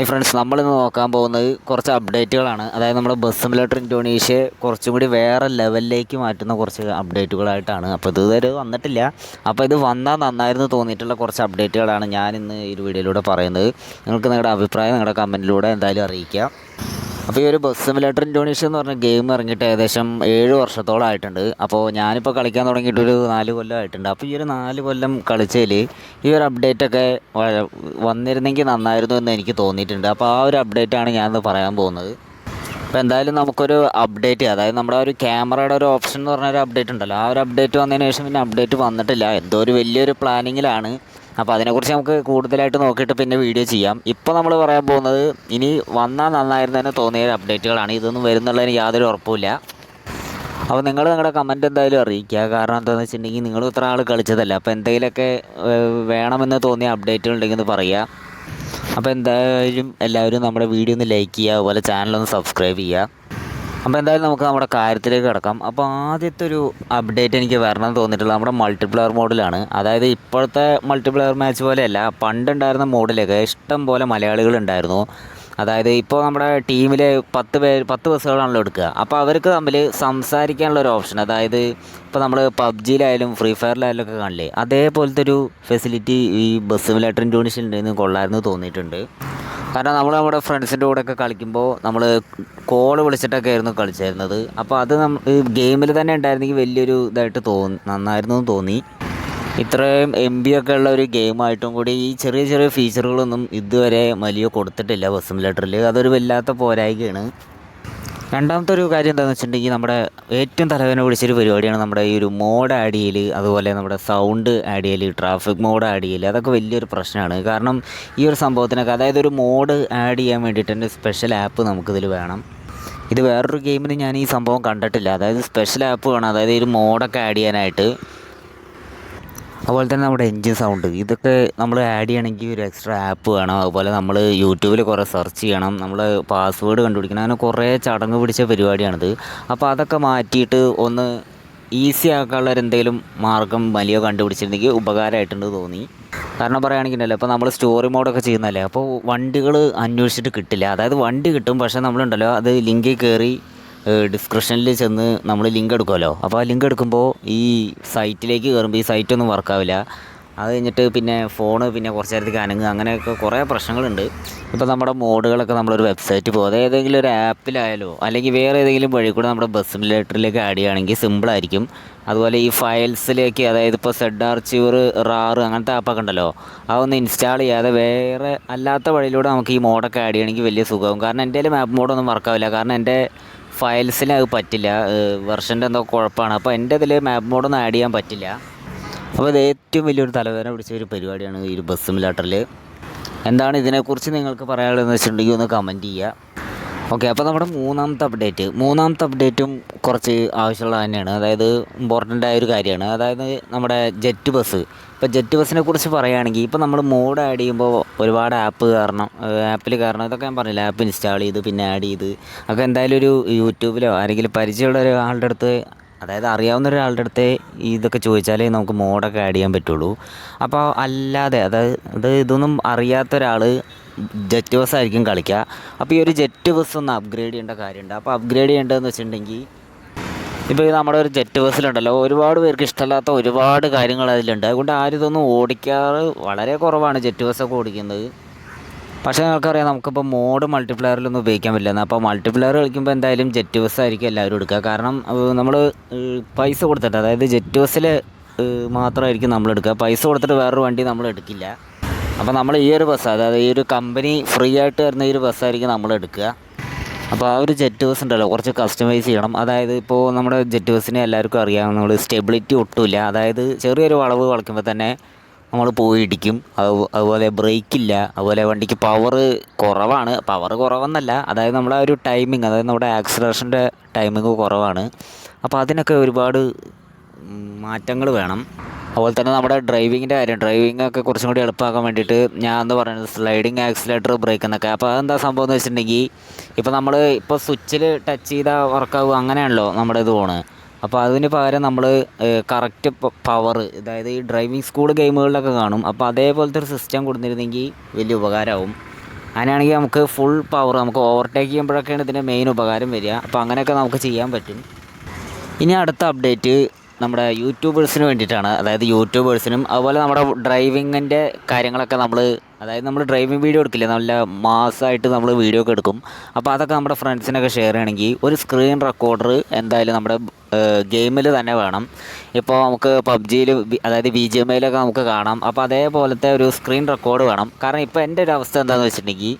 Hi friends നമ്മളിന്ന് നോക്കാൻ പോകുന്നത് കുറച്ച് അപ്ഡേറ്റുകളാണ് അതായത് നമ്മുടെ ബസ് സിമുലേറ്റർ ഇൻഡോനേഷ്യ കുറച്ചും കൂടി വേറെ ലെവലിലേക്ക് മാറ്റുന്ന കുറച്ച് അപ്ഡേറ്റുകളായിട്ടാണ് അപ്പോൾ ഇത് ഇതുവരെ വന്നിട്ടില്ല. അപ്പോൾ ഇത് വന്നാൽ നന്നായിരുന്നു തോന്നിയിട്ടുള്ള കുറച്ച് അപ്ഡേറ്റുകളാണ് ഞാൻ ഇന്ന് ഈ വീഡിയോയിലൂടെ പറയുന്നത്. നിങ്ങൾക്ക് നിങ്ങളുടെ അഭിപ്രായം നിങ്ങളുടെ കമന്റിലൂടെ എന്തായാലും അറിയിക്കുക അപ്പോൾ ഈ ഒരു ബസ് സിമുലേറ്റർ ഇൻഡോനേഷ്യ എന്ന് പറഞ്ഞ ഗെയിം ഇറങ്ങിയിട്ട് ഏകദേശം ഏഴ് വർഷത്തോളം ആയിട്ടുണ്ട്. അപ്പോൾ ഞാനിപ്പോൾ കളിക്കാൻ തുടങ്ങിയിട്ട് ഒരു നാല് കൊല്ലം ആയിട്ടുണ്ട്. അപ്പോൾ ഈ ഒരു നാല് കൊല്ലം കളിച്ചതിൽ ഈ ഒരു അപ്ഡേറ്റ് ഒക്കെ വന്നിരുന്നെങ്കിൽ നന്നായിരുന്നു എന്ന് എനിക്ക് തോന്നിയിട്ടുണ്ട്. അപ്പോൾ ആ ഒരു അപ്ഡേറ്റാണ് ഞാനിന്ന് പറയാൻ പോകുന്നത്. അപ്പോൾ എന്തായാലും നമുക്കൊരു അപ്ഡേറ്റ് അതായത് നമ്മുടെ ഒരു ക്യാമറയുടെ ഒരു ഓപ്ഷൻ എന്ന് പറഞ്ഞ ഒരു അപ്ഡേറ്റ് ഉണ്ടല്ലോ. ആ ഒരു അപ്ഡേറ്റ് വന്നതിന് ശേഷം പിന്നെ അപ്ഡേറ്റ് വന്നിട്ടില്ല. എന്തോ ഒരു വലിയൊരു പ്ലാനിങ്ങിലാണ് അപ്പോൾ അതിനെക്കുറിച്ച് നമുക്ക് കൂടുതലായിട്ട് നോക്കിയിട്ട് പിന്നെ വീഡിയോ ചെയ്യാം. ഇപ്പോൾ നമ്മൾ പറയാൻ പോകുന്നത് ഇനി വന്നാൽ നന്നായിരുന്നു തന്നെ തോന്നിയ അപ്ഡേറ്റുകളാണ് ഇതൊന്നും വരുന്നുള്ളതിന് യാതൊരു ഉറപ്പുമില്ല. അപ്പോൾ നിങ്ങൾ നിങ്ങളുടെ കമന്റ് എന്തായാലും അറിയിക്കുക. കാരണം എന്താണെന്ന് വെച്ചിട്ടുണ്ടെങ്കിൽ നിങ്ങൾ ഇത്ര ആൾ കളിച്ചതല്ല. അപ്പോൾ എന്തെങ്കിലുമൊക്കെ വേണമെന്ന് തോന്നിയ അപ്ഡേറ്റുകൾ ഉണ്ടെങ്കിൽ ഒന്ന് പറയുക. അപ്പോൾ എന്തായാലും എല്ലാവരും നമ്മുടെ വീഡിയോ ഒന്ന് ലൈക്ക് ചെയ്യുക. അതുപോലെ ചാനലൊന്ന് സബ്സ്ക്രൈബ് ചെയ്യുക. അപ്പോൾ എന്തായാലും നമുക്ക് നമ്മുടെ കാര്യത്തിലേക്ക് കിടക്കാം. അപ്പോൾ ആദ്യത്തെ ഒരു അപ്ഡേറ്റ് എനിക്ക് വരണം തോന്നിയിട്ടുള്ളത് നമ്മുടെ മൾട്ടിപ്ലെയർ മോഡലാണ് അതായത് ഇപ്പോഴത്തെ മൾട്ടിപ്ലെയർ മാച്ച് പോലെയല്ല പണ്ടുണ്ടായിരുന്ന മോഡിലൊക്കെ ഇഷ്ടം പോലെ മലയാളികൾ ഉണ്ടായിരുന്നു. അതായത് ഇപ്പോൾ നമ്മുടെ ടീമിൽ പത്ത് പേർ പത്ത് ബസ്സുകളാണല്ലോ എടുക്കുക. അപ്പോൾ അവർക്ക് തമ്മിൽ സംസാരിക്കാനുള്ള ഒരു ഓപ്ഷൻ അതായത് ഇപ്പോൾ നമ്മൾ പബ്ജിയിലായാലും ഫ്രീ ഫയറിലായാലും ഒക്കെ കാണില്ലേ അതേപോലത്തെ ഒരു ഫെസിലിറ്റി ഈ ബസ് സിമുലേറ്റർ ഇൻഡോനേഷ്യയിൽ ഉണ്ടെന്ന് കൊള്ളായിരുന്നു തോന്നിയിട്ടുണ്ട്. കാരണം നമ്മൾ നമ്മുടെ ഫ്രണ്ട്സിന്റെ കൂടെയൊക്കെ കളിക്കുമ്പോൾ നമ്മൾ കോൾ വിളിച്ചിട്ടൊക്കെ ആയിരുന്നു കളിച്ചായിരുന്നത് അപ്പോൾ അത് നമ്മൾ ഗെയിമിൽ തന്നെ ഉണ്ടായിരുന്നെങ്കിൽ വലിയൊരു ഇതായിട്ട് തോന്നി നന്നായിരുന്നു എന്ന് തോന്നി. ഇത്രയും എം ബി ഒക്കെ ഉള്ള ഒരു ഗെയിമായിട്ടും കൂടി ഈ ചെറിയ ചെറിയ ഫീച്ചറുകളൊന്നും ഇതുവരെ വലിയ കൊടുത്തിട്ടില്ല ബസ് സിമുലേറ്ററിൽ അതൊരു വല്ലാത്ത പോരായികയാണ്. രണ്ടാമത്തെ ഒരു കാര്യം എന്താണെന്ന് വെച്ചിട്ടുണ്ടെങ്കിൽ നമ്മുടെ ഏറ്റവും തലവേദന പിടിച്ചൊരു പരിപാടിയാണ് നമ്മുടെ ഈ ഒരു മോഡ് ആഡ് ചെയ്യൽ അതുപോലെ നമ്മുടെ സൗണ്ട് ആഡ് ചെയ്യൽ ട്രാഫിക് മോഡ് ആഡ് ചെയ്യൽ അതൊക്കെ വലിയൊരു പ്രശ്നമാണ്. കാരണം ഈ ഒരു സംഭവത്തിനൊക്കെ അതായത് ഒരു മോഡ് ആഡ് ചെയ്യാൻ വേണ്ടിയിട്ട് തന്നെ സ്പെഷ്യൽ ആപ്പ് നമുക്കിതിൽ വേണം. ഇത് വേറൊരു ഗെയിമിന് ഞാൻ ഈ സംഭവം കണ്ടിട്ടില്ല. അതായത് സ്പെഷ്യൽ ആപ്പ് വേണം. അതായത് ഒരു മോഡൊക്കെ ആഡ് ചെയ്യാനായിട്ട്. അതുപോലെ തന്നെ നമ്മുടെ എൻജിൻ സൗണ്ട് ഇതൊക്കെ നമ്മൾ ആഡ് ചെയ്യണമെങ്കിൽ ഒരു എക്സ്ട്രാ ആപ്പ് വേണം. അതുപോലെ നമ്മൾ യൂട്യൂബിൽ കുറേ സെർച്ച് ചെയ്യണം. നമ്മൾ പാസ്വേഡ് കണ്ടുപിടിക്കണം. അങ്ങനെ കുറേ ചടങ്ങ് പിടിച്ച പരിപാടിയാണിത്. അപ്പോൾ അതൊക്കെ മാറ്റിയിട്ട് ഒന്ന് ഈസി ആക്കാനുള്ള എന്തെങ്കിലും മാർഗം വലിയ കണ്ടുപിടിച്ചിരുന്നെങ്കിൽ ഉപകാരമായിട്ടുണ്ട് തോന്നി. കാരണം പറയുകയാണെങ്കിൽ ഉണ്ടല്ലോ ഇപ്പോൾ നമ്മൾ സ്റ്റോറി മോഡൊക്കെ ചെയ്യുന്നതല്ലേ അപ്പോൾ വണ്ടികൾ അന്വേഷിച്ചിട്ട് കിട്ടില്ല. അതായത് വണ്ടി കിട്ടും പക്ഷേ നമ്മളുണ്ടല്ലോ അത് ലിങ്കിൽ കയറി ഡിസ്ക്രിപ്ഷനിൽ ചെന്ന് നമ്മൾ ലിങ്ക് എടുക്കുമല്ലോ അപ്പോൾ ആ ലിങ്ക് എടുക്കുമ്പോൾ ഈ സൈറ്റിലേക്ക് കയറുമ്പോൾ ഈ സൈറ്റ് ഒന്നും വർക്കാവില്ല അത് കഴിഞ്ഞിട്ട് പിന്നെ ഫോണ് പിന്നെ കുറച്ച് നേരത്തേക്ക് അനങ്ങുക. അങ്ങനെയൊക്കെ കുറേ പ്രശ്നങ്ങളുണ്ട്. ഇപ്പോൾ നമ്മുടെ മോഡുകളൊക്കെ നമ്മളൊരു വെബ്സൈറ്റ് പോകും. ഏതെങ്കിലും ഒരു ആപ്പിലായാലോ അല്ലെങ്കിൽ വേറെ ഏതെങ്കിലും വഴി കൂടെ നമ്മുടെ ബസ് ലെറ്ററിലേക്ക് ആഡ് ചെയ്യുകയാണെങ്കിൽ സിമ്പിളായിരിക്കും അതുപോലെ ഈ ഫയൽസിലേക്ക് അതായത് ഇപ്പോൾ സെഡ് ആർച്ചീവർ റാറ് അങ്ങനത്തെ ആപ്പൊക്കെ ഉണ്ടല്ലോ അതൊന്ന് ഇൻസ്റ്റാൾ ചെയ്യാതെ വേറെ അല്ലാത്ത വഴിയിലൂടെ നമുക്ക് ഈ മോഡൊക്കെ ആഡ് ചെയ്യണമെങ്കിൽ വലിയ സുഖമാകും കാരണം എന്റെ മാപ്പ് മോഡൊന്നും വർക്കാവില്ല കാരണം എന്റെ ഫയൽസിന് അത് പറ്റില്ല. വെർഷന്റെ എന്തോ കുഴപ്പമാണ്. അപ്പോൾ എന്റെ ഇതിൽ മാപ്പ് മോഡൊന്നും ആഡ് ചെയ്യാൻ പറ്റില്ല. അപ്പോൾ ഇത് ഏറ്റവും വലിയൊരു തലവേദന പിടിച്ച ഒരു പരിപാടിയാണ് ഈ ബസ് സിമുലേറ്ററിൽ എന്താണ് ഇതിനെക്കുറിച്ച് നിങ്ങൾക്ക് പറയാനുള്ളതെന്ന് വെച്ചിട്ടുണ്ടെങ്കിൽ ഒന്ന് കമന്റ് ചെയ്യുക. ഓക്കെ അപ്പോൾ നമ്മുടെ മൂന്നാമത്തെ അപ്ഡേറ്റ് മൂന്നാമത്തെ അപ്ഡേറ്റും കുറച്ച് ആവശ്യമുള്ള തന്നെയാണ്. അതായത് ഇമ്പോർട്ടന്റ് ആയ ഒരു കാര്യമാണ്. അതായത് നമ്മുടെ ജെറ്റ് ബസ് ഇപ്പോൾ ജെറ്റ് ബസ്സിനെ കുറിച്ച് പറയുകയാണെങ്കിൽ ഇപ്പോൾ നമ്മൾ മോഡ് ആഡ് ചെയ്യുമ്പോൾ ഒരുപാട് ആപ്പ് കാരണം ആപ്പിൽ കാരണം ഇതൊക്കെ ഞാൻ പറഞ്ഞില്ല. ആപ്പ് ഇൻസ്റ്റാൾ ചെയ്ത് പിന്നെ ആഡ് ചെയ്ത്. ഒക്കെ എന്തായാലും ഒരു യൂട്യൂബിലോ ആരെങ്കിലും പരിചയമുള്ള ഒരാളുടെ അടുത്ത് അതായത് അറിയാവുന്ന ഒരാളുടെ അടുത്ത് ഇതൊക്കെ ചോദിച്ചാലേ നമുക്ക് മോഡൊക്കെ ആഡ് ചെയ്യാൻ പറ്റുള്ളൂ. അപ്പോൾ അല്ലാതെ അതായത് ഇതൊന്നും അറിയാത്ത ഒരാൾ ജെറ്റ് ബസ് ആയിരിക്കും കളിക്കുക. അപ്പോൾ ഈ ഒരു ജെറ്റ് ബസ് ഒന്ന് അപ്ഗ്രേഡ് ചെയ്യേണ്ട കാര്യമുണ്ട്. അപ്പോൾ അപ്ഗ്രേഡ് ചെയ്യേണ്ടതെന്ന് വെച്ചിട്ടുണ്ടെങ്കിൽ ഇപ്പോൾ ഈ നമ്മുടെ ഒരു ജെറ്റ് ബസ്സിലുണ്ടല്ലോ ഒരുപാട് പേർക്ക് ഇഷ്ടമല്ലാത്ത ഒരുപാട് കാര്യങ്ങൾ അതിലുണ്ട്. അതുകൊണ്ട് ആരും ഇതൊന്നും ഓടിക്കാറ് വളരെ കുറവാണ് ജെറ്റ് ബസ്സൊക്കെ ഓടിക്കുന്നത്. പക്ഷേ നിങ്ങൾക്കറിയാം നമുക്കിപ്പോൾ മോഡ് മൾട്ടിപ്ലെയറിലൊന്നും ഉപയോഗിക്കാൻ പറ്റില്ല അപ്പോൾ മൾട്ടിപ്ലെയർ കളിക്കുമ്പോൾ എന്തായാലും ജെറ്റ് ബസ് ആയിരിക്കും എല്ലാവരും എടുക്കുക. കാരണം നമ്മൾ പൈസ കൊടുത്തിട്ട് അതായത് ജെറ്റ് ബസ്സിൽ മാത്രമായിരിക്കും നമ്മൾ എടുക്കുക പൈസ കൊടുത്തിട്ട് വേറൊരു വണ്ടി നമ്മൾ എടുക്കില്ല അപ്പോൾ നമ്മൾ ഈ ഒരു ബസ് അതായത് ഈ ഒരു കമ്പനി ഫ്രീ ആയിട്ട് തരുന്ന ഈ ഒരു ബസ്സായിരിക്കും നമ്മൾ എടുക്കുക. അപ്പോൾ ആ ഒരു ജെറ്റ് ബസ് ഉണ്ടല്ലോ കുറച്ച് കസ്റ്റമൈസ് ചെയ്യണം. അതായത് ഇപ്പോൾ നമ്മുടെ ജെറ്റ് ബസ്സിനെ എല്ലാവർക്കും അറിയാം നമ്മൾ സ്റ്റെബിലിറ്റി ഒട്ടുമില്ല. അതായത് ചെറിയൊരു വളവ് കളിക്കുമ്പോൾ തന്നെ നമ്മൾ പോയി ഇടിക്കും. അതുപോലെ ബ്രേക്കില്ല അതുപോലെ വണ്ടിക്ക് പവർ കുറവാണ്. പവർ കുറവെന്നല്ല അതായത് നമ്മളെ ഒരു ടൈമിങ് അതായത് നമ്മുടെ ആക്സിലറേഷന്റെ ടൈമിങ് കുറവാണ്. അപ്പോൾ അതിനൊക്കെ ഒരുപാട് മാറ്റങ്ങൾ വേണം. അതുപോലെ തന്നെ നമ്മുടെ ഡ്രൈവിങ്ങിന്റെ കാര്യം. ഡ്രൈവിംഗ് ഒക്കെ കുറച്ചും കൂടി എളുപ്പമാക്കാൻ വേണ്ടിയിട്ട് ഞാൻ എന്ന് പറയുന്നത് സ്ലൈഡിങ് ആക്സിലേറ്റർ ബ്രേക്ക് എന്നൊക്കെ. അപ്പോൾ അതെന്താ സംഭവം എന്ന് വെച്ചിട്ടുണ്ടെങ്കിൽ ഇപ്പോൾ നമ്മൾ ഇപ്പോൾ സ്വിച്ചിൽ ടച്ച് ചെയ്താൽ വർക്കാവും അങ്ങനെയാണല്ലോ നമ്മുടെ ഇത് പോണ്. അപ്പോൾ അതിന് പകരം നമ്മൾ കറക്റ്റ് പവർ അതായത് ഈ ഡ്രൈവിംഗ് സ്കൂൾ ഗെയിമുകളിലൊക്കെ കാണും. അപ്പോൾ അതേപോലത്തെ ഒരു സിസ്റ്റം കൊടുത്തിരുന്നെങ്കിൽ വലിയ ഉപകാരമാവും അങ്ങനെയാണെങ്കിൽ നമുക്ക് ഫുൾ പവർ നമുക്ക് ഓവർടേക്ക് ചെയ്യുമ്പോഴൊക്കെയാണ് ഇതിന്റെ മെയിൻ ഉപകാരം വരിക. അപ്പോൾ അങ്ങനെയൊക്കെ നമുക്ക് ചെയ്യാൻ പറ്റും. ഇനി അടുത്ത അപ്ഡേറ്റ് നമ്മുടെ യൂട്യൂബേഴ്സിന് വേണ്ടിയിട്ടാണ്. അതായത് യൂട്യൂബേഴ്സിനും അതുപോലെ നമ്മുടെ ഡ്രൈവിങ്ങിന്റെ കാര്യങ്ങളൊക്കെ നമ്മൾ അതായത് നമ്മൾ ഡ്രൈവിംഗ് വീഡിയോ എടുക്കില്ല? നല്ല മാസമായിട്ട് നമ്മൾ വീഡിയോ ഒക്കെ എടുക്കും. അപ്പോൾ അതൊക്കെ നമ്മുടെ ഫ്രണ്ട്സിനൊക്കെ ഷെയർ ചെയ്യണമെങ്കിൽ ഒരു സ്ക്രീൻ റെക്കോർഡർ എന്തായാലും നമ്മുടെ ഗെയിമിൽ തന്നെ വേണം. ഇപ്പോൾ നമുക്ക് പബ്ജിയിൽ അതായത് ബി ജി എം ഐയിലൊക്കെ നമുക്ക് കാണാം. അപ്പോൾ അതേപോലത്തെ ഒരു സ്ക്രീൻ റെക്കോർഡ് വേണം. കാരണം ഇപ്പോൾ എന്റെ ഒരു അവസ്ഥ എന്താണെന്ന് വെച്ചിട്ടുണ്ടെങ്കിൽ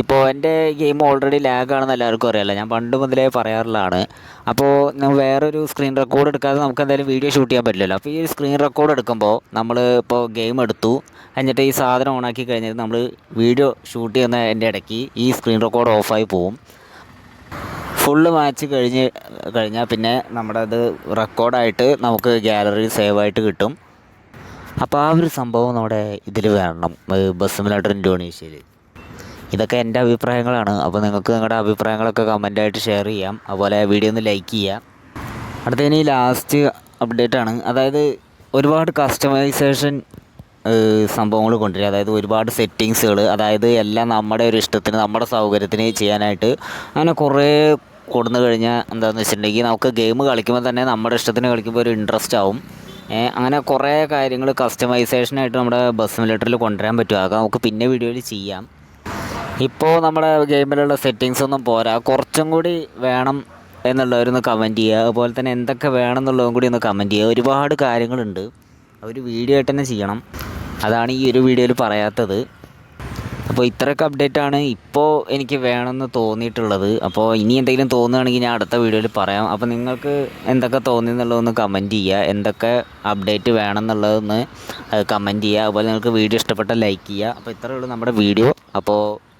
ഇപ്പോൾ എന്റെ ഗെയിം ഓൾറെഡി ലാഗാണെന്ന് എല്ലാവർക്കും അറിയാമല്ലോ ഞാൻ പണ്ട് മുതലേ പറയാറുള്ളതാണ്. അപ്പോൾ വേറൊരു സ്ക്രീൻ റെക്കോർഡ് എടുക്കാതെ നമുക്ക് എന്തായാലും വീഡിയോ ഷൂട്ട് ചെയ്യാൻ പറ്റില്ലല്ലോ. അപ്പോൾ ഈ സ്ക്രീൻ റെക്കോർഡ് എടുക്കുമ്പോൾ നമ്മൾ ഇപ്പോൾ ഗെയിം എടുത്തു. എന്നിട്ട് ഈ സാധനം ഓണാക്കി കഴിഞ്ഞിട്ട് നമ്മൾ വീഡിയോ ഷൂട്ട് ചെയ്യുന്ന എന്റെ ഇടയ്ക്ക് ഈ സ്ക്രീൻ റെക്കോർഡ് ഓഫായി പോവും. ഫുള്ള് മാച്ച് കഴിഞ്ഞ് കഴിഞ്ഞാൽ പിന്നെ നമ്മുടെ അത് റെക്കോർഡായിട്ട് നമുക്ക് ഗ്യാലറി സേവ് ആയിട്ട് കിട്ടും. അപ്പോൾ ആ ഒരു സംഭവം നമ്മുടെ ഇതിൽ വേണം ബസ് സിമുലേറ്റർ ഇൻഡോനേഷ്യയിൽ ഇതൊക്കെ എന്റെ അഭിപ്രായങ്ങളാണ്. അപ്പോൾ നിങ്ങൾക്ക് നിങ്ങളുടെ അഭിപ്രായങ്ങളൊക്കെ കമന്റായിട്ട് ഷെയർ ചെയ്യാം. അതുപോലെ വീഡിയോ ഒന്ന് ലൈക്ക് ചെയ്യാം. അടുത്തതിന് ലാസ്റ്റ് അപ്ഡേറ്റ് ആണ്. അതായത് ഒരുപാട് കസ്റ്റമൈസേഷൻ സംഭവങ്ങൾ കൊണ്ടുവരിക അതായത് ഒരുപാട് സെറ്റിങ്സുകൾ അതായത് എല്ലാം നമ്മുടെ ഒരു ഇഷ്ടത്തിന് നമ്മുടെ സൗകര്യത്തിന് ചെയ്യാനായിട്ട് അങ്ങനെ കുറേ കൊടുന്നു കഴിഞ്ഞാൽ എന്താണെന്ന് വെച്ചിട്ടുണ്ടെങ്കിൽ നമുക്ക് ഗെയിം കളിക്കുമ്പോൾ തന്നെ നമ്മുടെ ഇഷ്ടത്തിന് കളിക്കുമ്പോൾ ഒരു ഇൻട്രസ്റ്റ് ആവും. അങ്ങനെ കുറേ കാര്യങ്ങൾ കസ്റ്റമൈസേഷനായിട്ട് നമ്മുടെ ബസ് മിലിറ്ററിൽ കൊണ്ടുവരാൻ പറ്റും. അതൊക്കെ നമുക്ക് പിന്നെ വീഡിയോയിൽ ചെയ്യാം. ഇപ്പോൾ നമ്മുടെ ഗെയിമിലുള്ള സെറ്റിങ്സ് ഒന്നും പോരാ. കുറച്ചും കൂടി വേണം എന്നുള്ളവരൊന്ന് കമന്റ് ചെയ്യുക. അതുപോലെ തന്നെ എന്തൊക്കെ വേണം എന്നുള്ളതും കൂടി ഒന്ന് കമന്റ് ചെയ്യുക. ഒരുപാട് കാര്യങ്ങളുണ്ട്. ഒരു വീഡിയോ ആയിട്ട് തന്നെ ചെയ്യണം. അതാണ് ഈ ഒരു വീഡിയോയിൽ പറയാത്തത്. അപ്പോൾ ഇത്രയൊക്കെ അപ്ഡേറ്റ് ആണ് ഇപ്പോൾ എനിക്ക് വേണമെന്ന് തോന്നിയിട്ടുള്ളത്. അപ്പോൾ ഇനി എന്തെങ്കിലും തോന്നുകയാണെങ്കിൽ ഞാൻ അടുത്ത വീഡിയോയിൽ പറയാം. അപ്പോൾ നിങ്ങൾക്ക് എന്തൊക്കെ തോന്നി എന്നുള്ളതൊന്ന് കമന്റ് ചെയ്യുക. എന്തൊക്കെ അപ്ഡേറ്റ് വേണം എന്നുള്ളതൊന്ന് കമന്റ് ചെയ്യുക. അതുപോലെ നിങ്ങൾക്ക് വീഡിയോ ഇഷ്ടപ്പെട്ടാൽ ലൈക്ക് ചെയ്യുക. അപ്പോൾ ഇത്രയേ ഉള്ളൂ നമ്മുടെ വീഡിയോ അപ്പോൾ